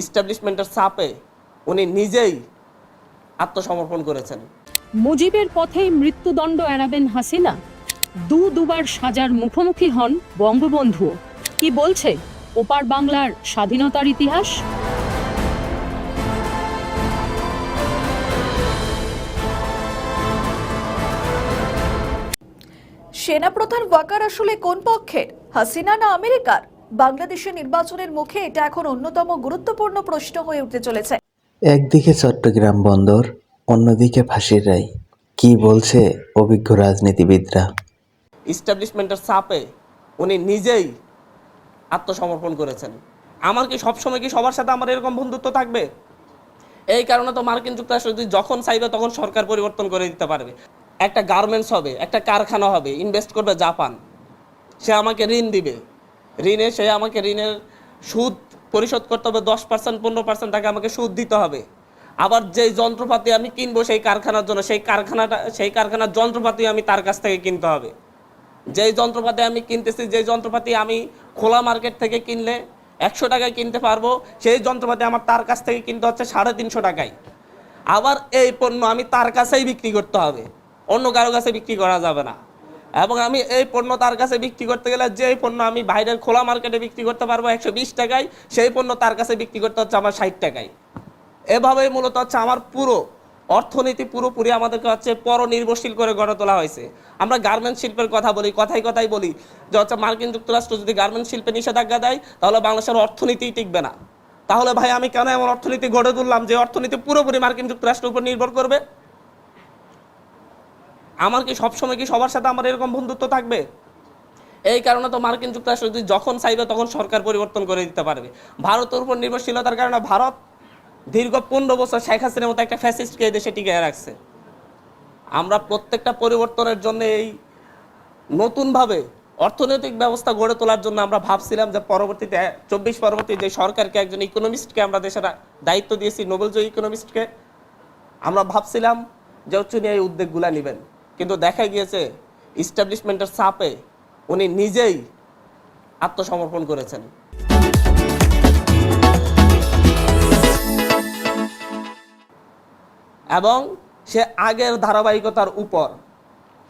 ইস্টাবলিশমেন্টের চাপে উনি নিজেই আত্মসমর্পণ করেছেন। মুজিবের পথেই মৃত্যুদণ্ড এড়াবেন হাসিনা। দু দুবার সাজার মুখোমুখি হন বঙ্গবন্ধু কি বলছে ওপার বাংলার স্বাধীনতার ইতিহাস? সেনাপ্রধান ওয়াকার আসলে কোন পক্ষের? হাসিনা না আমেরিকার? বাংলাদেশের নির্বাচনের মুখে এটা এখন অন্যতম গুরুত্বপূর্ণ প্রশ্ন হয়ে উঠতে চলেছে। একদিকে চট্টগ্রাম বন্দর অন্যদিকে ফাঁসির রায়। কি বলছে অভিজ্ঞ রাজনীতিবিদরা? ইস্টাবলিশমেন্টের চাপে উনি নিজেই আত্মসমর্পণ করেছেন। আমার কি সবসময় কি সবার সাথে আমার এরকম বন্ধুত্ব থাকবে? এই কারণে তো মার্কিন যুক্তরাষ্ট্র যদি যখন চাইবে তখন সরকার পরিবর্তন করে দিতে পারবে। একটা গার্মেন্টস হবে একটা কারখানা হবে ইনভেস্ট করবে জাপান। সে আমাকে ঋণ দিবে। ঋণে সে আমাকে ঋণের সুদ পরিশোধ করতে হবে, দশ পার্সেন্ট পনেরো পার্সেন্ট টাকা আমাকে সুদ দিতে হবে। আবার যেই যন্ত্রপাতি আমি কিনবো সেই কারখানার জন্য, সেই কারখানাটা, সেই কারখানার যন্ত্রপাতি আমি তার কাছ থেকে কিনতে হবে। যেই যন্ত্রপাতি আমি কিনতেছি, যেই যন্ত্রপাতি আমি খোলা মার্কেট থেকে কিনলে একশো টাকায় কিনতে পারব, সেই যন্ত্রপাতি আমার তার কাছ থেকে কিনতে হচ্ছে সাড়ে তিনশো টাকায়। আবার এই পণ্য আমি তার কাছেই বিক্রি করতে হবে, অন্য কারও কাছে বিক্রি করা যাবে না। এবং আমি এই পণ্য তার কাছে বিক্রি করতে গেলে যেই পণ্য আমি বাইরের খোলা মার্কেটে বিক্রি করতে পারব একশো বিশ টাকায়, সেই পণ্য তার কাছে বিক্রি করতে হচ্ছে আমার ষাট টাকায়। এভাবেই মূলত হচ্ছে আমার পুরো অর্থনীতি পুরোপুরি আমাদেরকে হচ্ছে পরনির্ভরশীল করে গড়ে তোলা হয়েছে। আমরা গার্মেন্টস শিল্পের কথা বলি কথাই কথাই বলি, যে হচ্ছে মার্কিন যুক্তরাষ্ট্র যদি গার্মেন্টস শিল্পে নিষেধাজ্ঞা দেয়, তাহলে বাংলাদেশের অর্থনীতি টিকবে না। তাহলে ভাই, আমি কেন এমন অর্থনীতি গড়ে তুললাম যে অর্থনীতি পুরোপুরি মার্কিন যুক্তরাষ্ট্রের উপর নির্ভর করবে? আমার কি সবসময় কি সবার সাথে আমার এরকম বন্ধুত্ব থাকবে? এই কারণে তো মার্কিন যুক্তরাষ্ট্র যদি যখন চাইবে তখন সরকার পরিবর্তন করে দিতে পারবে। ভারতের উপর নির্ভরশীলতার কারণে ভারত দীর্ঘ পনেরো বছর শেখ হাসিনার মতো একটা ফ্যাসিস্টকে এই দেশে টিকিয়ে রাখছে। আমরা প্রত্যেকটা পরিবর্তনের জন্য এই নতুনভাবে অর্থনৈতিক ব্যবস্থা গড়ে তোলার জন্য আমরা ভাবছিলাম যে পরবর্তীতে, চব্বিশ পরবর্তী যে সরকারকে, একজন ইকোনমিস্টকে আমরা দেশের দায়িত্ব দিয়েছি, নোবেলজয়ী ইকোনমিস্টকে আমরা ভাবছিলাম যে উনি এই উদ্যোগগুলা নেবেন। কিন্তু দেখা গিয়েছে ইস্টাবলিশমেন্টের চাপে উনি নিজেই আত্মসমর্পণ করেছেন। এবং সে আগের ধারাবাহিকতার উপর,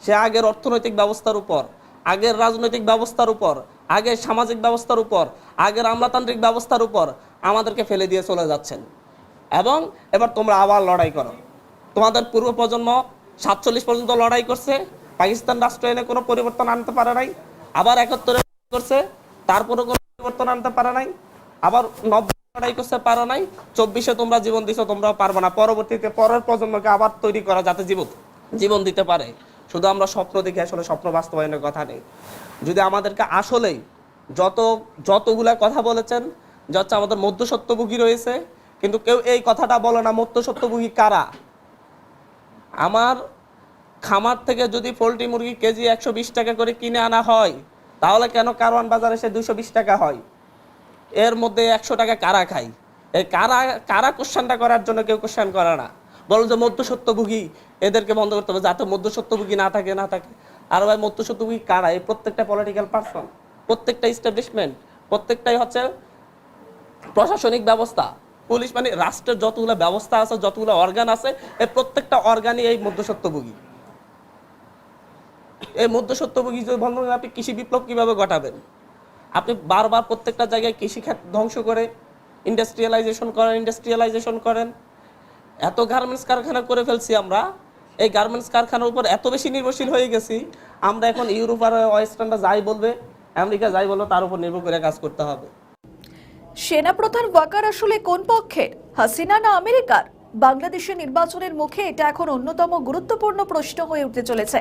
সে আগের অর্থনৈতিক ব্যবস্থার উপর, আগের রাজনৈতিক ব্যবস্থার উপর, আগের সামাজিক ব্যবস্থার উপর, আগের আমলাতান্ত্রিক ব্যবস্থার উপর আমাদেরকে ফেলে দিয়ে চলে যাচ্ছেন। এবং এবার তোমরা আবার লড়াই করো। তোমাদের পূর্ব প্রজন্ম সাতচল্লিশ পর্যন্ত লড়াই করছে, পাকিস্তান রাষ্ট্র এনে কোনো পরিবর্তন আনতে পারে নাই, আবার একাত্তরে করছে তারপরে কোনো পরিবর্তন আনতে পারে নাই, আবার নব্বই লড়াই করতে পারো নাই, চব্বিশে তোমরা জীবন দিছো, তোমরাও পারব না, পরবর্তীতে পরের প্রজন্মকে আবার তৈরি করা যাতে জীবন জীবন দিতে পারে। শুধু আমরা স্বপ্ন দেখি, আসলে স্বপ্ন বাস্তবায়নের কথা নেই। যদি আমাদেরকে আসলেই যত, যতগুলা কথা বলেছেন যে হচ্ছে আমাদের মধ্যসত্যভোগী রয়েছে, কিন্তু কেউ এই কথাটা বলে না, মধ্যসত্যভোগী কারা? আমার খামার থেকে যদি পোলট্রি মুরগি কেজি একশো বিশ টাকা করে কিনে আনা হয়, তাহলে কেন কারওয়ান বাজারে সে দুশো বিশ টাকা হয়? এর মধ্যে একশো টাকা কারা খাই এই কারা কারা কোশ্চানটা করার জন্য কেউ কোশ্চান করে না। বলো যে মধ্যসত্যভোগী এদেরকে বন্ধ করতে হবে যাতে মধ্যসত্যভোগী না থাকে না থাকে। আর ভাই মধ্যসত্যভোগী কারা? এই প্রত্যেকটা পলিটিক্যাল পার্সন প্রত্যেকটা ইস্টাবলিশমেন্ট প্রত্যেকটাই হচ্ছে প্রশাসনিক ব্যবস্থা। পুলিশ মানে রাষ্ট্রের যতগুলো ব্যবস্থা আছে যতগুলো অর্গান আছে এই প্রত্যেকটা অর্গানই এই মধ্যসত্যভোগী। এই মধ্যসত্যভোগী যদি করেন, আপনি কৃষি বিপ্লব কীভাবে ঘটাবেন? আপনি বারবার প্রত্যেকটা জায়গায় কৃষিখাত ধ্বংস করে ইন্ডাস্ট্রিয়ালাইজেশন করেন ইন্ডাস্ট্রিয়ালাইজেশন করেন। এত গার্মেন্টস কারখানা করে ফেলছি আমরা। এই গার্মেন্টস কারখানার উপর এত বেশি নির্ভরশীল হয়ে গেছি। আমরা এখন ইউরোপ আর ওয়েস্টার্নরা যাই বলবে আমেরিকা যাই বলবে তার উপর নির্ভর করে কাজ করতে হবে। সেনাপ্রধান ওয়াকার আসলে কোন পক্ষের? হাসিনা না আমেরিকার? বাংলাদেশের নির্বাচনের মুখে এটা এখন অন্যতম গুরুত্বপূর্ণ প্রশ্ন হয়ে উঠতে চলেছে।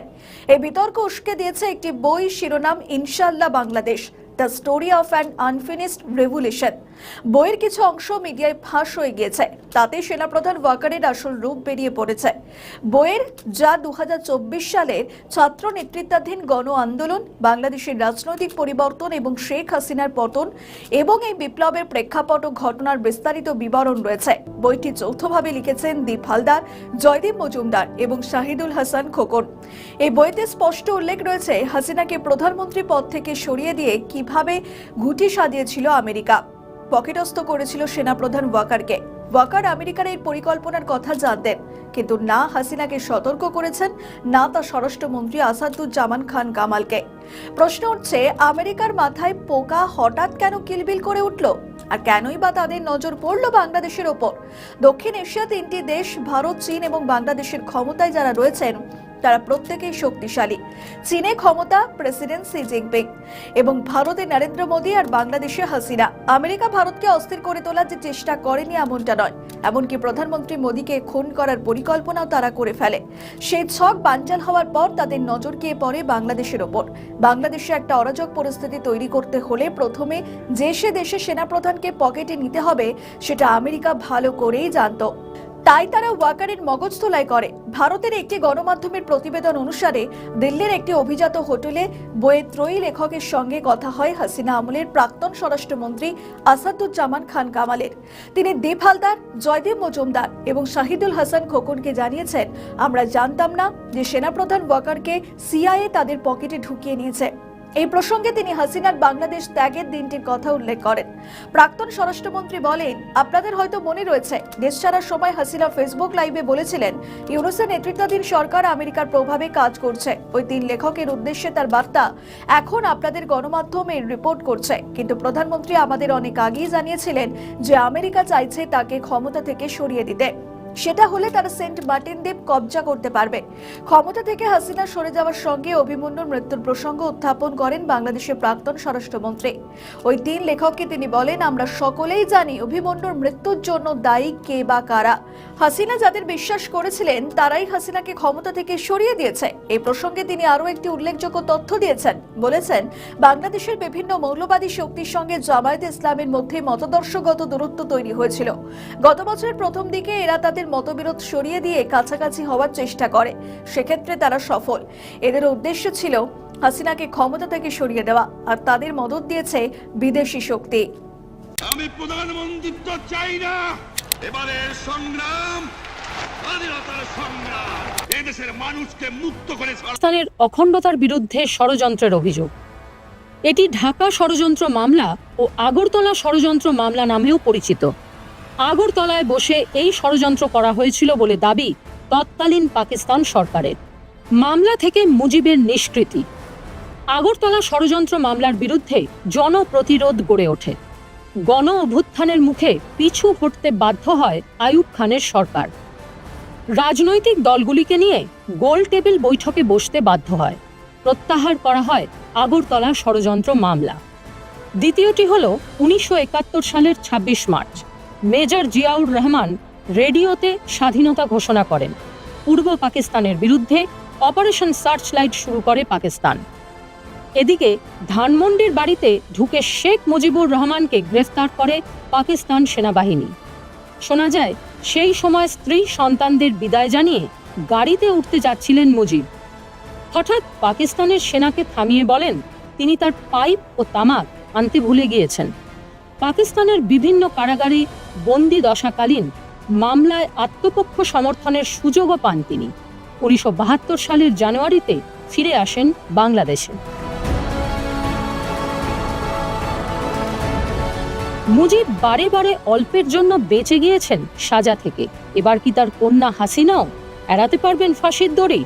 এই বিতর্ক উস্কে দিয়েছে একটি বই শিরোনাম Inshallah Bangladesh, the story of an unfinished revolution বইয়ের কিছু অংশ মিডিয়ায় ফাঁস হয়ে গিয়েছে। তাতে সেনাপ্রধান ওয়াকারের আসল রূপ বেরিয়ে পড়েছে। বইয়ের যা দু সালের ছাত্র নেতৃত্বাধীন গণ আন্দোলন, বাংলাদেশের রাজনৈতিক পরিবর্তন এবং শেখ হাসিনার পতন এবং এই বিপ্লবের প্রেক্ষাপট ও ঘটনার বিস্তারিত বিবরণ রয়েছে। বইটি যৌথভাবে লিখেছেন দীপ হালদার, জয়দীপ মজুমদার এবং শাহিদুল হাসান খোকন। এই বইতে স্পষ্ট উল্লেখ রয়েছে হাসিনাকে প্রধানমন্ত্রী পদ থেকে সরিয়ে দিয়ে কীভাবে ঘুটি সাজিয়েছিল আমেরিকা। পকেটস্থ করেছিল সেনাপ্রধান ওয়াকারকে। ওয়াকার আমেরিকার এই পরিকল্পনার কথা জানতেন, কিন্তু না হাসিনাকে সতর্ক করেছেন, না তা স্বরাষ্ট্রমন্ত্রী আসাদুজ্জামান খান কামালকে। প্রশ্ন উঠছে, আমেরিকার মাথায় পোকা হঠাৎ কেন কিলবিল করে উঠল? আর কেনই বা তাদের নজর পড়ল বাংলাদেশের ওপর? দক্ষিণ এশিয়া তিনটি দেশ, ভারত, চীন এবং বাংলাদেশের ক্ষমতায় যারা রয়েছেন তারা প্রত্যেকেই শক্তিশালী। চীনে ক্ষমতা প্রেসিডেন্ট সি জিনপিং এবং ভারতে নরেন্দ্র মোদী আর বাংলাদেশে হাসিনা। আমেরিকা ভারতকে অস্থির করে তোলার যে চেষ্টা করেনি এমনটা নয়। এমনকি প্রধানমন্ত্রী মোদীকে খুন করার পরিকল্পনাও তারা করে ফেলে। সেই ছক বানচাল হওয়ার পর তাদের নজর গিয়ে পড়ে বাংলাদেশের ওপর। বাংলাদেশে একটা অরাজক পরিস্থিতি তৈরি করতে হলে প্রথমে যে সে দেশে সেনাপ্রধানকে পকেটে নিতে হবে, সেটা আমেরিকা ভালো করেই জানতো। তাই তারা ওয়াকারের মগজ করে। ভারতের একটি গণমাধ্যমের প্রতিবেদন অনুসারে দিল্লির একটি অভিজাত হোটেলে বইয়ের ত্রয়ী লেখকের সঙ্গে কথা হয় হাসিনা আমলের প্রাক্তন স্বরাষ্ট্রমন্ত্রী আসাদুজ্জামান খান কামালের। তিনি দীপ হালদার, জয়দেব মজুমদার এবং শাহিদুল হাসান খোকনকে জানিয়েছেন, আমরা জানতাম না যে সেনাপ্রধান ওয়াকারকে সিআইএ তাদের পকেটে ঢুকিয়ে নিয়েছে। এই প্রসঙ্গে তিনি হাসিনার বাংলাদেশ ত্যাগের দিনটির কথা উল্লেখ করেন। প্রাক্তন স্বরাষ্ট্রমন্ত্রী বলেন, আপনাদের হয়তো মনে রয়েছে, দেশ ছাড়ার সময় হাসিনা ফেসবুক লাইভে বলেছিলেন, ইউনুসের নেতৃত্বাধীন সরকার আমেরিকার প্রভাবে কাজ করছে। ওই তিন লেখকের উদ্দেশ্যে তার বার্তা এখন আপনাদের গণমাধ্যমে রিপোর্ট করছে। কিন্তু প্রধানমন্ত্রী আমাদের অনেক আগেই জানিয়েছিলেন যে আমেরিকা চাইছে তাকে ক্ষমতা থেকে সরিয়ে দিতে। সেটা হলে তারা সেন্ট মার্টিন দ্বীপ কবজা করতে পারবে। ক্ষমতা থেকে হাসিনা সরে যাওয়ার সঙ্গে অভিমন্যুর মৃত্যুর প্রসঙ্গ উত্থাপন করেন বাংলাদেশের প্রাক্তন স্বরাষ্ট্রমন্ত্রী। ওই তিন লেখককে তিনি বলেন, আমরা সকলেই জানি অভিমন্যুর মৃত্যুর জন্য দায়ী কে বা কারা। হাসিনা যাদের বিশ্বাস করেছিলেন, তারাই হাসিনাকে ক্ষমতা থেকে সরিয়ে দিয়েছে। এই প্রসঙ্গে তিনি আরও একটি উল্লেখযোগ্য তথ্য দিয়েছেন। বলেছেন, বাংলাদেশের বিভিন্ন মৌলবাদী শক্তির সঙ্গে জামায়াতে ইসলামের মধ্যে মতাদর্শগত দূরত্ব তৈরি হয়েছিল। গত বছরের প্রথম দিকে এরা তাদের মতবিরোধ সরিয়ে দিয়ে কাছাকাছি হওয়ার চেষ্টা করে। সেক্ষেত্রে তারা সফল। এদের উদ্দেশ্য ছিল হাসিনাকে ক্ষমতা থেকে সরিয়ে দেওয়া আর তাদের মদত দিয়েছে বিদেশি শক্তি। আমি প্রধানমন্ত্রিত্ব চাই না। এবারের সংগ্রাম স্বাধীনতার সংগ্রাম। এদেশের মানুষকে মুক্ত করে ছাড় পাকিস্তানের অখণ্ডতার বিরুদ্ধে ষড়যন্ত্রের অভিযোগ। এটি ঢাকা ষড়যন্ত্র মামলা ও আগরতলা ষড়যন্ত্র মামলা নামেও পরিচিত। আগরতলায় বসে এই ষড়যন্ত্র করা হয়েছিল বলে দাবি তৎকালীন পাকিস্তান সরকারের। মামলা থেকে মুজিবের নিষ্কৃতি। আগরতলা ষড়যন্ত্র মামলার বিরুদ্ধে জনপ্রতিরোধ গড়ে ওঠে। গণ অভ্যুত্থানের মুখে পিছু হটতে বাধ্য হয় আয়ুব খানের সরকার। রাজনৈতিক দলগুলিকে নিয়ে গোল টেবিল বৈঠকে বসতে বাধ্য হয়। প্রত্যাহার করা হয় আগরতলা ষড়যন্ত্র মামলা। দ্বিতীয়টি হল উনিশশো একাত্তর সালের ২৬ মার্চ। মেজর জিয়াউর রহমান রেডিওতে স্বাধীনতা ঘোষণা করেন। পূর্ব পাকিস্তানের বিরুদ্ধে অপারেশন সার্চ লাইট শুরু করে পাকিস্তান। এদিকে ধানমন্ডির বাড়িতে ঢুকে শেখ মুজিবুর রহমানকে গ্রেফতার করে পাকিস্তান সেনাবাহিনী। শোনা যায়, সেই সময় স্ত্রী সন্তানদের বিদায় জানিয়ে গাড়িতে উঠতে যাচ্ছিলেন মুজিব। হঠাৎ পাকিস্তানের সেনাকে থামিয়ে বলেন, তিনি তার পাইপ ও তামাক আনতে ভুলে গিয়েছেন। পাকিস্তানের বিভিন্ন কারাগারে বন্দি দশাকালীন মামলায় আত্মপক্ষ সমর্থনের সুযোগও পান তিনি। উনিশশো বাহাত্তর সালের জানুয়ারিতে ফিরে আসেন বাংলাদেশে। মুজিব বারে বারে অল্পের জন্য বেঁচে গিয়েছেন সাজা থেকে। এবার কি তার কন্যা হাসিনাও এড়াতে পারবেন ফাঁসির দড়ি?